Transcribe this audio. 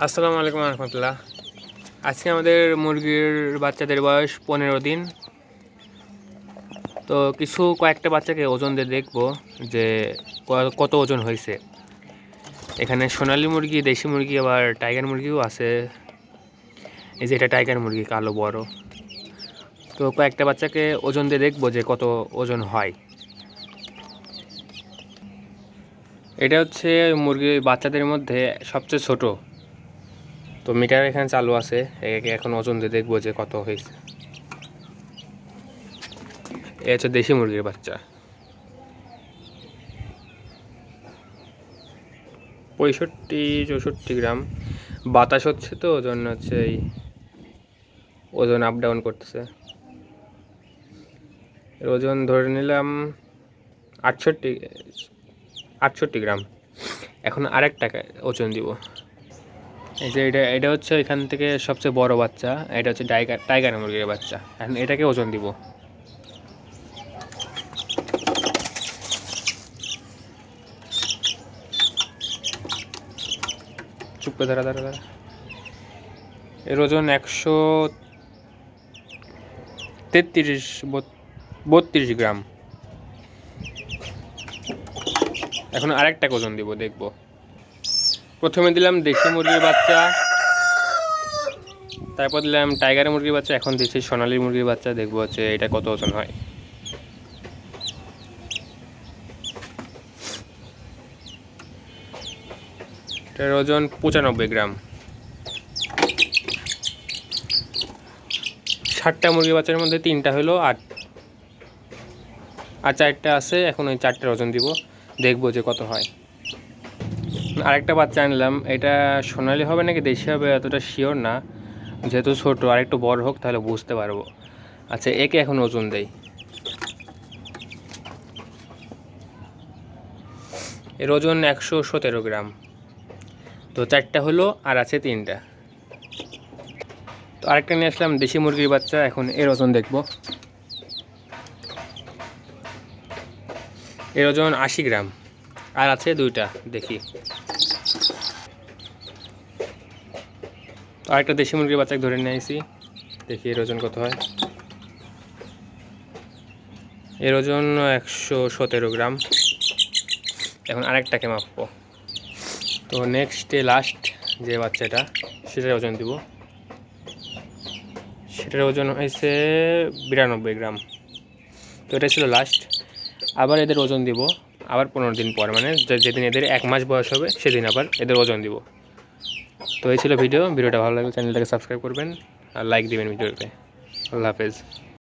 আসসালামু আলাইকুম রহমতুল্লাহ। আজকে আমাদের মুরগির বাচ্চাদের বয়স পনেরো দিন। তো কিছু কয়েকটা বাচ্চাকে ওজন দিয়ে দেখব যে কত ওজন হয়েছে। এখানে সোনালী মুরগি, দেশি মুরগি, আবার টাইগার মুরগিও আছে। এই যে এটা টাইগার মুরগি, কালো, বড়। তো কয়েকটা বাচ্চাকে ওজন দিয়ে দেখব যে কত ওজন হয়। এটা হচ্ছে মুরগি বাচ্চাদের মধ্যে সবচেয়ে ছোট। তো মিটার এখানে চালু আছে এখন ওজন দিয়ে দেখব যে কত হয়েছে। এ হচ্ছে দেশি মুরগির বাচ্চা। পঁয়ষট্টি, চৌষট্টি গ্রাম। বাতাস হচ্ছে তো জন্য হচ্ছে এই ওজন আপ ডাউন করতেছে। এর ওজন ধরে নিলাম আটষট্টি আটষট্টি গ্রাম। এখন আরেক টাকা ওজন দিব। এই যে এটা এটা হচ্ছে এখান থেকে সবচেয়ে বড় বাচ্চা। এটা হচ্ছে টাইগার টাইগার মুরগির বাচ্চা। এখন এটাকে ওজন দিব। চুপ করে দাঁড়া দাঁড়া এর ওজন একশো তেত্রিশ বত্রিশ গ্রাম। এখন আরেকটা ওজন দিব, দেখব। প্রথমে দিলাম দেশি মুরগির বাচ্চা। তারপর দিলাম টাইগার মুরগির বাচ্চা, এখন দিচ্ছি সোনালী মুরগির বাচ্চা, দেখব হচ্ছে এটা কত ওজন হয়। এটার ওজন পঁচানব্বই গ্রাম। ষাটটা মুরগির বাচ্চার মধ্যে তিনটা হলো আট। আর চারটা আছে, এখন ওই চারটার ওজন দিব, দেখব যে কত হয়। আরেকটা বাচ্চা আনলাম, এটা সোনালি হবে নাকি দেশি হবে এতটা শিওর না। যেহেতু ছোটো, আর একটু বড় হোক তাহলে বুঝতে পারব। আচ্ছা একে এখন ওজন দেই। এর ওজন একশো সতেরো গ্রাম। তো চারটা হলো আর আছে তিনটা। তো আরেকটা নিয়ে আসলাম, দেশি মুরগির বাচ্চা, এখন এর ওজন দেখব। এর ওজন আশি গ্রাম। আর আছে দুইটা, দেখি। তো আরেকটা দেশি মুরগির বাচ্চাকে ধরে নিয়ে আসি দেখি এর ওজন কত হয়। এর ওজন একশো সতেরো গ্রাম। এখন আরেকটাকে মাপবো। তো নেক্সটে লাস্ট যে বাচ্চাটা, সেটার ওজন দিব। সেটার ওজন হয়েছে বিরানব্বই গ্রাম। তো এটা ছিল লাস্ট আবার এদের ওজন দিব আবার পনেরো দিন পর মানে যেদিন এদের এক মাস বয়স হবে, সেদিন আবার এদের ওজন দিব। তো এই ছিল ভিডিও। ভিডিওটা ভালো লাগলে চ্যানেলটাকে সাবস্ক্রাইব করবেন আর লাইক দেবেন ভিডিওতে। আল্লাহ হাফেজ।